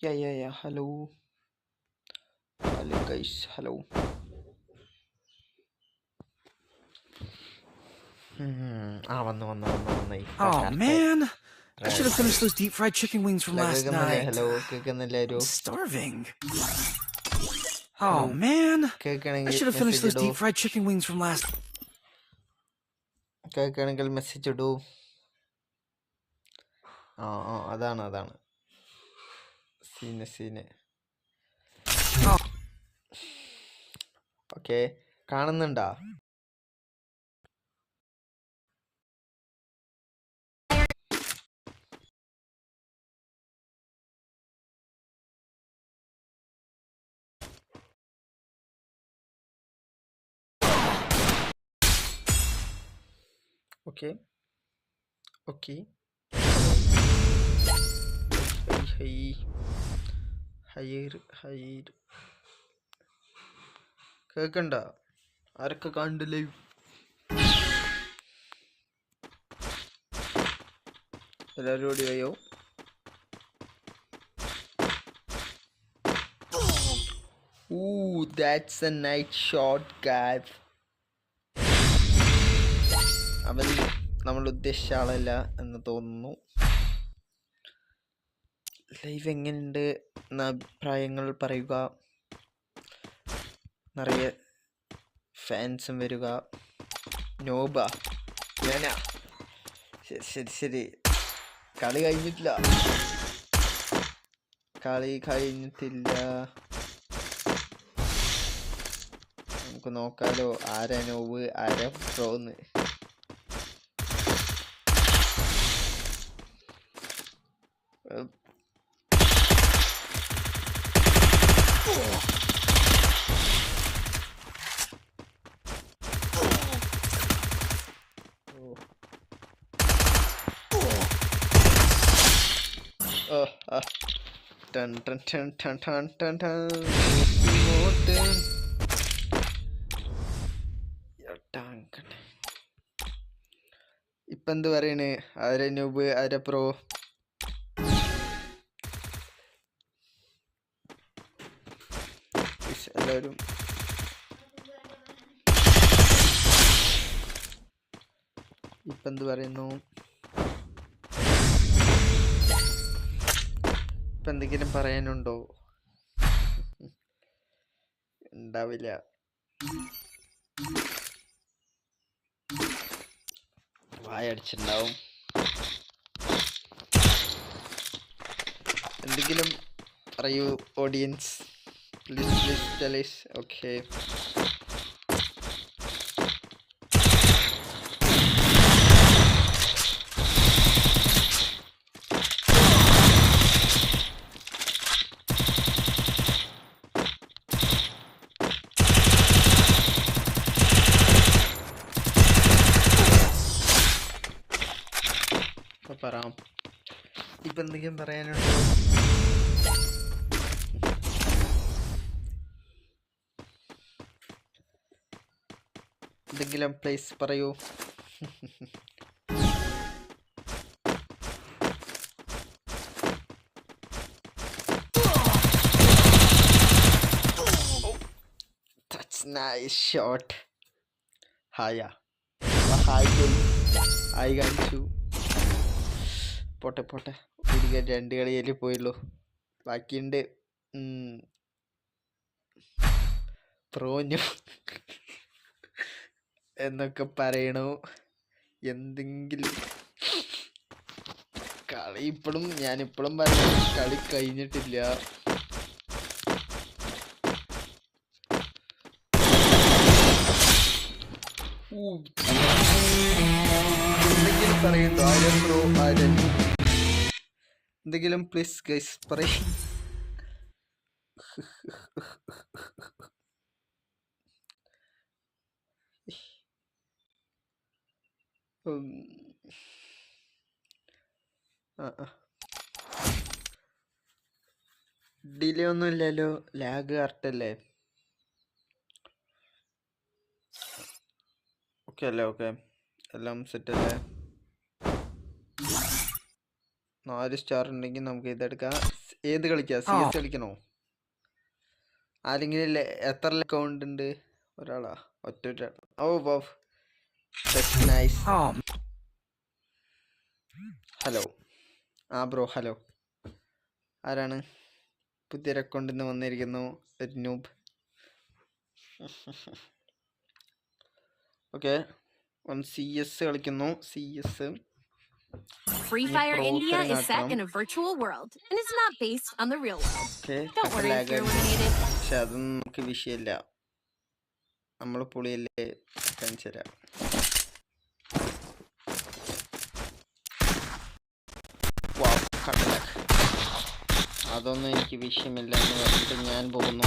Yeah, yeah, yeah. Hello. Hello, guys. Hello. Hmm. ആ വന്നു വന്നു വന്നു വന്നു Oh man, I should have finished those deep fried chicken wings from last night. Hello കേൾക്കുന്നില്ല ഒരു I'm starving. Oh man, I should have finished those deep fried chicken wings from last. കേൾക്കണമെങ്കിൽ message ഇടൂ ആ ആ അതാണ് അതാണ് scene scene. Okay കാണുന്നുണ്ടാ? Okay okay hi ഹൈർ ഹൈർ. കേക്കണ്ട? ആരൊക്കെ കണ്ട് ലൈവ് എല്ലാവരും ഓടി അയ്യോ Ooh, that's a nice shot, guys. അവൻ നമ്മൾ ഉദ്ദേശിച്ച ആളല്ല എന്ന് തോന്നുന്നു. ലൈവ് എങ്ങനെയുണ്ട് എന്ന അഭിപ്രായങ്ങൾ പറയുക. നിറയെ ഫാൻസും വരിക. നോബ. ഞാനാ. ശരി ശരി ശരി. കളി കഴിഞ്ഞിട്ടില്ല. കളി കഴിഞ്ഞിട്ടില്ല. നമുക്ക് നോക്കാലോ. ആരാ നോവ്? ആരാ പ്രോന്ന് ഏഹ്, ഓ. ഓ, ആ. ടൺ ടൺ ടൺ ടൺ ടൺ ടൺ ടൺ. ഇപ്പൊ എന്ത് പറയണേ? ആരെ നൂബ് ആരെ പ്രോ എല്ലാവരും. ഇപ്പൊ എന്ത് പറയുന്നു? ഇപ്പൊ എന്തെങ്കിലും പറയാനുണ്ടോ? ഉണ്ടാവില്ല വായടിച്ചിട്ടുണ്ടാവും എന്തെങ്കിലും പറയൂ ഓഡിയൻസ് പ്ലീസ് പ്ലീസ് ഓക്കെ പറയാം ഇപ്പൊ എന്തെങ്കിലും പറയാനുണ്ടോ? എന്തെങ്കിലും പ്ലേസ് പറയൂ. Nice shot. Hi hi hi കാണിച്ചു പോട്ടെ പോട്ടെ. ഒരു രണ്ട് കളിയല്ലേ പോയുള്ളൂ ബാക്കിയുണ്ട്. പ്രോഞ്ഞു എന്നൊക്കെ പറയണു എന്തെങ്കിലും കളി ഇപ്പോഴും ഞാൻ ഇപ്പോഴും പറയുന്നു കളി കഴിഞ്ഞിട്ടില്ല. എന്തെങ്കിലും പറയുന്നു ആരെ പ്രോ ആരെ എന്തെങ്കിലും പ്ലീസ് ഗൈസ് പറയും. ഡിലേ ഒന്നും ഇല്ലല്ലോ. ലാഗ് കറക്റ്റല്ലേ ഓക്കെ അല്ലേ? ഓക്കെ. എല്ലാം സെറ്റ് അല്ലേ? നാല് സ്റ്റാർ ഉണ്ടെങ്കിൽ നമുക്ക് ഇതെടുക്കാം. ഏത് കളിക്കാം? സി എസ് കളിക്കണോ? ആരെങ്കിലും എത്ര അക്കൗണ്ട് ഉണ്ട്? ഒരാളാ? ഒറ്റ ഒറ്റ. ഓ നൈസ് ഹലോ ആ. ബ്രോ ഹലോ ആരാണ്? പുതിയൊരു അക്കൗണ്ടിൽ നിന്ന് വന്നിരിക്കുന്നു നൂബ് ഓക്കെ സി എസ് കളിക്കുന്നു. C S Free Fire India is set in a virtual world and is not based on the real world. Don't worry if you're eliminated. പക്ഷെ അതൊന്നും നമുക്ക് വിഷയമില്ല നമ്മൾ പുളിയല്ലേ കാണിച്ചു തരാം. അതൊന്നും എനിക്ക് വിഷയമില്ല എന്ന് പറഞ്ഞിട്ട് ഞാൻ പോകുന്നു